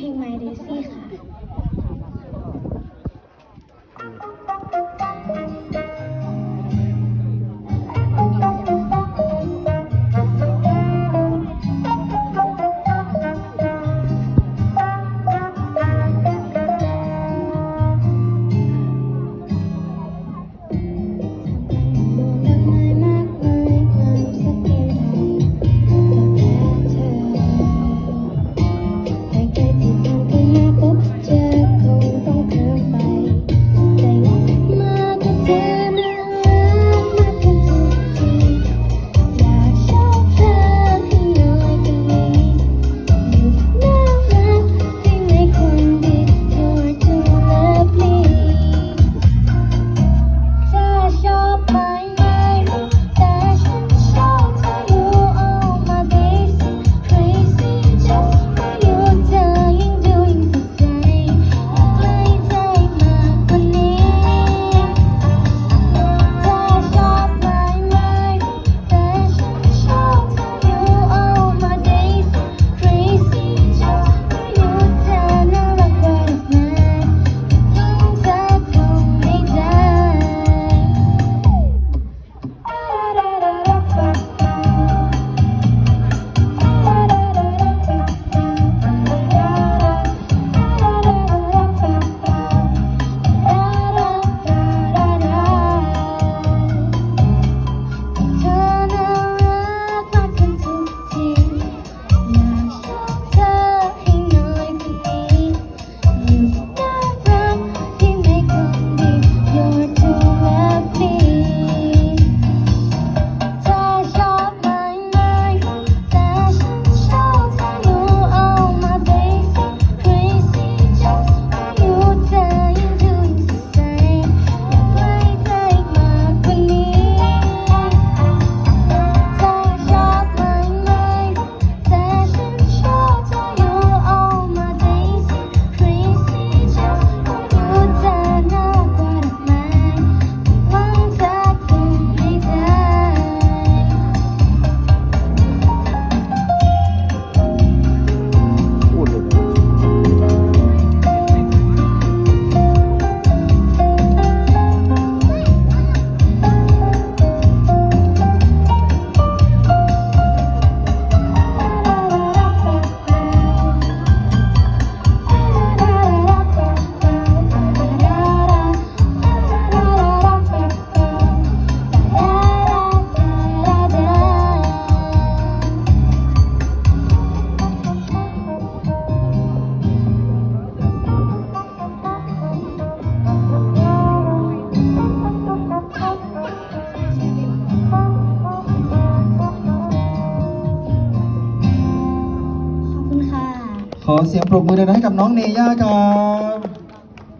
เพลง My Daisy ค่ะ ขอเสียงปรบมือหน่อยให้กับน้องเนย่าครับ